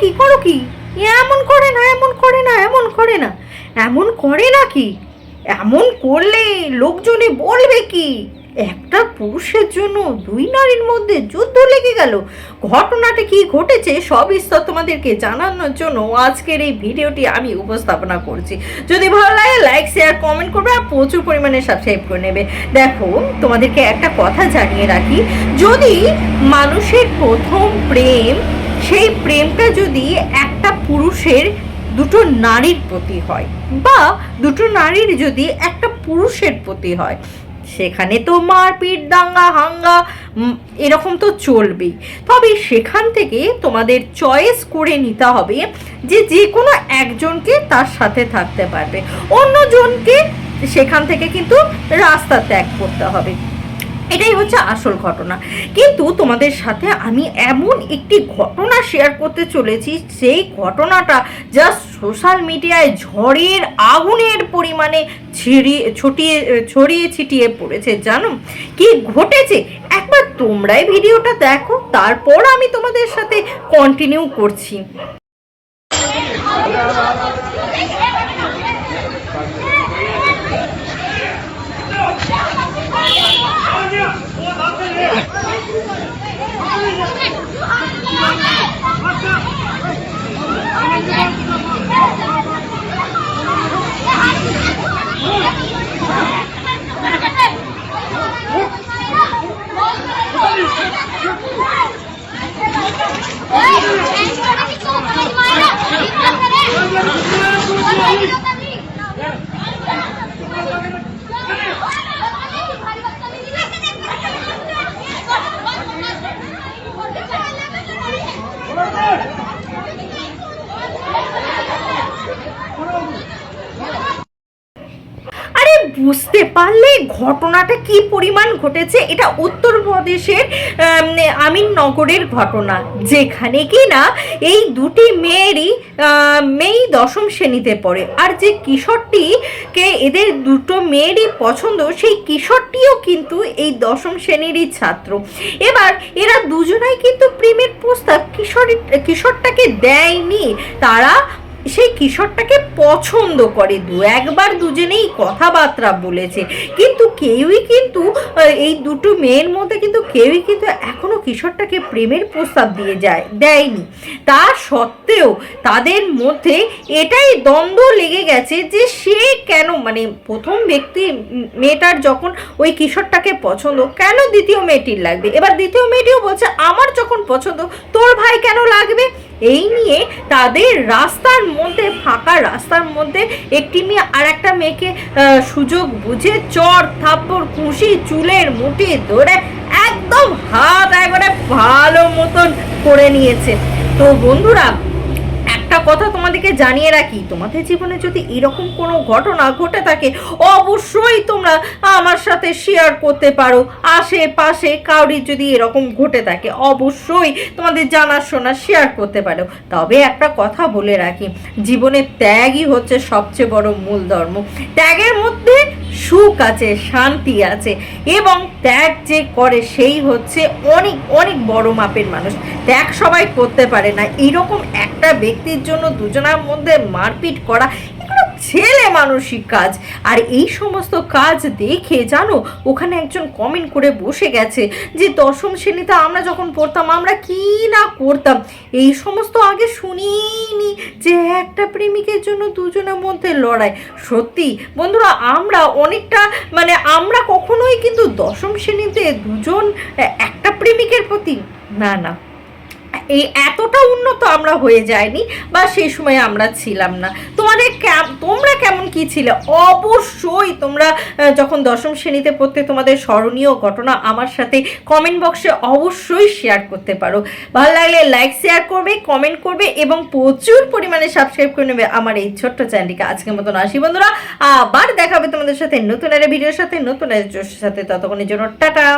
কি করো কি? এমন করে না, এমন করে না, এমন করে না। এমন করে না কি? এমন করলে লোকজনে বলবে কি? একটা পুরুষের জন্য দুই নারীর মধ্যে যুদ্ধ লেগে গেল। ঘটনাটা কি ঘটেছে সব স্তর তোমাদেরকে জানানোর জন্য আজকের এই ভিডিওটি আমি উপস্থাপনা করছি। যদি ভালো লাগে লাইক শেয়ার কমেন্ট করবে আর প্রচুর পরিমাণে সাবস্ক্রাইব করে নেবে। দেখো, তোমাদেরকে একটা কথা জানিয়ে রাখি। যদি মানুষের প্রথম প্রেম সেই প্রেমটা যদি একটা পুরুষের দুটো নারীর প্রতি হয় বা দুটো নারীর যদি একটা পুরুষের প্রতি হয়, সেখানে তো মারপিট, দাঙ্গা, হাঙ্গা এরকম তো চলবেই। তবে সেখান থেকে তোমাদের চয়েস করে নিতে হবে যে যে কোনো একজনকে তার সাথে থাকতে পারবে। অন্যজনকে সেখান থেকে কিন্তু রাস্তা ত্যাগ করতে হবে। এটাই হচ্ছে আসল ঘটনা। কিন্তু তোমাদের সাথে আমি এমন একটি ঘটনা শেয়ার করতে চলেছি, সেই ঘটনাটা জাস্ট সোশ্যাল মিডিয়ায় ঝড়ের আগুনের পরিমাণে ছিড়িয়ে ছটিয়ে, ছড়িয়ে ছিটিয়ে পড়েছে, জানো? কি ঘটেছে? একবার তোমরাই ভিডিওটা দেখো, তারপর আমি তোমাদের সাথে কন্টিনিউ করছি। বুঝতে পারলে ঘটনাটা কি পরিমাণ ঘটেছে এটা উত্তরপ্রদেশের আম, আমিননগরের ঘটনা। যেখানে কি না এই দুটি মেয়েরই মেয়েই দশম শ্রেণীতে পড়ে। আর যে কিশোরটিকে এদের দুটো মেয়েরই পছন্দ সেই কিশোরটিও কিন্তু এই দশম শ্রেণীরই ছাত্র। এবার এরা দুজনাই কিন্তু প্রেমের প্রস্তাব কিশোরী কিশোরটাকে দেয়নি। তারা সেই কিশোরটাকে পছন্দ করে। দু একবার দুজনেই কথাবার্তা বলেছে। কিন্তু কেউই কিন্তু এই দুটো মেয়ের মধ্যে কিন্তু কেউই কিন্তু এখনও কিশোরটাকে প্রেমের প্রস্তাব দিয়ে যায়, দেয়নি। তা সত্ত্বেও তাদের মধ্যে এটাই দ্বন্দ্ব লেগে গেছে যে সে কেন মানে প্রথম ব্যক্তি মেয়েটার যখন ওই কিশোরটাকে পছন্দ, কেন দ্বিতীয় মেয়েটির লাগবে? এবার দ্বিতীয় মেয়েটিও বলছে, আমার যখন পছন্দ, তোর ভাই কেন লাগবে? এই নিয়ে তাদের রাস্তার মধ্যে, ফাঁকা রাস্তার মধ্যে একটি মেয়ে আর একটা মেয়েকে সুযোগ বুঝে চর, থাপ্পড় খুশি চুলের মুঠি ধরে একদম হাত একবারে ভালো মতন করে নিয়েছে। তো বন্ধুরা একটা কথা তোমাদেরকে জানিয়ে রাখি, তোমাদের জীবনে যদি এরকম কোনো ঘটনা ঘটে থাকে, অবশ্যই তোমরা আমার সাথে শেয়ার করতে পারো। আশেপাশে কাউরির যদি এরকম ঘটে থাকে, অবশ্যই তোমাদের জানাশোনা শেয়ার করতে পারো। তবে একটা কথা বলে রাখি, জীবনে ত্যাগই হচ্ছে সবচেয়ে বড় মূল ধর্ম ত্যাগের মধ্যে সুখ আছে, শান্তি আছে এবং ত্যাগ যে করে সেই হচ্ছে অনেক অনেক বড় মাপের মানুষ। ত্যাগ সবাই করতে পারে না। এইরকম একটা ব্যক্তির জন্য দুজনার মধ্যে মারপিট করা ছেলে মানসিক কাজ। আর এই সমস্ত কাজ দেখে জানো, ওখানে একজন কমেন্ট করে বসে গেছে যে, দশম শ্রেণীতে আমরা যখন পড়তাম, আমরা কি না করতাম? এই সমস্ত আগে শুনিনি যে, একটা প্রেমিকের জন্য দুজনের মধ্যে লড়াই। সত্যি, বন্ধুরা, আমরা অনেকটা মানে আমরা কখনোই কিন্তু দশম শ্রেণীতে দুজন একটা প্রেমিকের প্রতি, না না এই এতটা উন্নত আমরা হয়ে যায়নি বা সেই সময় আমরা ছিলাম না। তোমাদের তোমরা কেমন কি ছিলে? অবশ্যই তোমরা যখন দশম শ্রেণীতে পড়তে তোমাদের স্মরণীয় ঘটনা আমার সাথে কমেন্ট বক্সে অবশ্যই শেয়ার করতে পারো। ভালো লাগলে লাইক শেয়ার করবে কমেন্ট করবে এবং প্রচুর পরিমাণে সাবস্ক্রাইব করে নেবে আমার এই ছোট্ট চ্যানেলটিকে। আজকের মতন আসি বন্ধুরা, আবার দেখাবে তোমাদের সাথে নতুন একটা ভিডিওর সাথে, নতুন জোশের সাথে। ততক্ষণের জন্য টাটা।